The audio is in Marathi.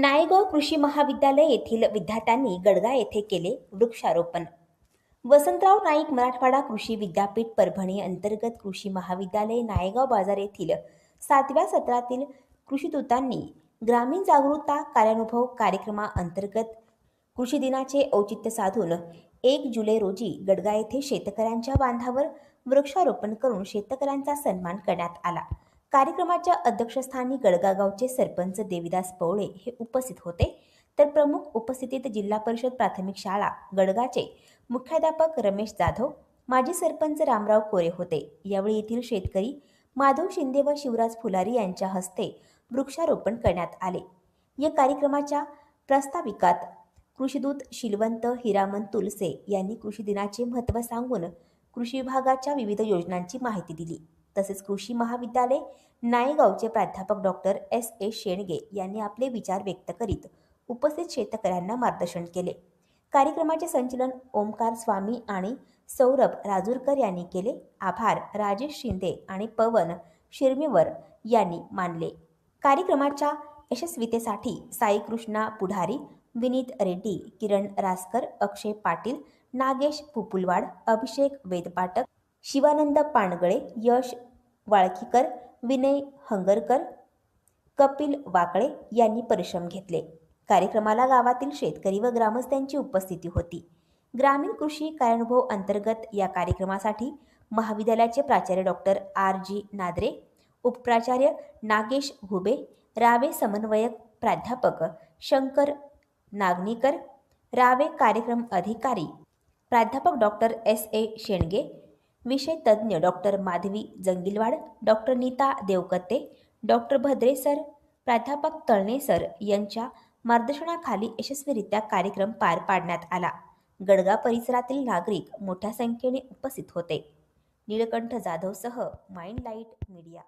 नायगाव कृषी महाविद्यालय येथील विद्यार्थ्यांनी गडगा येथे केले वृक्षारोपण. वसंतराव नाईक मराठवाडा कृषी विद्यापीठ परभणी अंतर्गत कृषी महाविद्यालय नायगाव बाजार येथील सातव्या सत्रातील कृषीदूतांनी ग्रामीण जागरूकता कार्यानुभव कार्यक्रमाअंतर्गत कृषी दिनाचे औचित्य साधून एक जुलै रोजी गडगा येथे शेतकऱ्यांच्या बांधावर वृक्षारोपण करून शेतकऱ्यांचा सन्मान करण्यात आला. कार्यक्रमाच्या अध्यक्षस्थानी गडगागावचे सरपंच देविदास पवळे हे उपस्थित होते. तर प्रमुख उपस्थितीत जिल्हा परिषद प्राथमिक शाळा गडगाचे मुख्याध्यापक रमेश जाधव माजी सरपंच रामराव कोरे होते. यावेळी येथील शेतकरी माधव शिंदे व शिवराज फुलारी यांच्या हस्ते वृक्षारोपण करण्यात आले. या कार्यक्रमाच्या प्रास्ताविकात कृषीदूत शिलवंत हिरामन तुलसे यांनी कृषी दिनाचे महत्त्व सांगून कृषी विभागाच्या विविध योजनांची माहिती दिली. तसेच कृषी महाविद्यालय नायगावचे प्राध्यापक डॉक्टर एस ए शेणगे यांनी आपले विचार व्यक्त करीत उपस्थित शेतकऱ्यांना मार्गदर्शन केले. कार्यक्रमाचे संचलन ओमकार स्वामी आणि सौरभ राजूरकर यांनी केले. आभार राजेश शिंदे आणि पवन शिरमेवर यांनी मानले. कार्यक्रमाच्या यशस्वीतेसाठी साई कृष्णा पुढारी विनीत रेड्डी किरण रासकर अक्षय पाटील नागेश पुपुलवाड अभिषेक वेदपाटक शिवानंद पानगळे यश वाळकीकर विनय हंगरकर कपिल वाकळे यांनी परिश्रम घेतले. कार्यक्रमाला गावातील शेतकरी व ग्रामस्थांची उपस्थिती होती. ग्रामीण कृषी कार्यानुभव अंतर्गत या कार्यक्रमासाठी महाविद्यालयाचे प्राचार्य डॉक्टर आर जी नादरे उपप्राचार्य नागेश घुबे रावे समन्वयक प्राध्यापक शंकर नागनीकर रावे कार्यक्रम अधिकारी प्राध्यापक डॉक्टर एस ए शेणगे विषय तज्ज्ञ doctor Madhavi Jangilwad doctor Neeta Devkate doctor Bhadre sir प्राध्यापक तळणे सर यांच्या मार्गदर्शनाखाली यशस्वीरित्या कार्यक्रम पार पाडण्यात आला. गडगा परिसरातील नागरिक मोठ्या संख्येने उपस्थित होते. नीलकंठ जाधवसह माइंड लाइट मीडिया.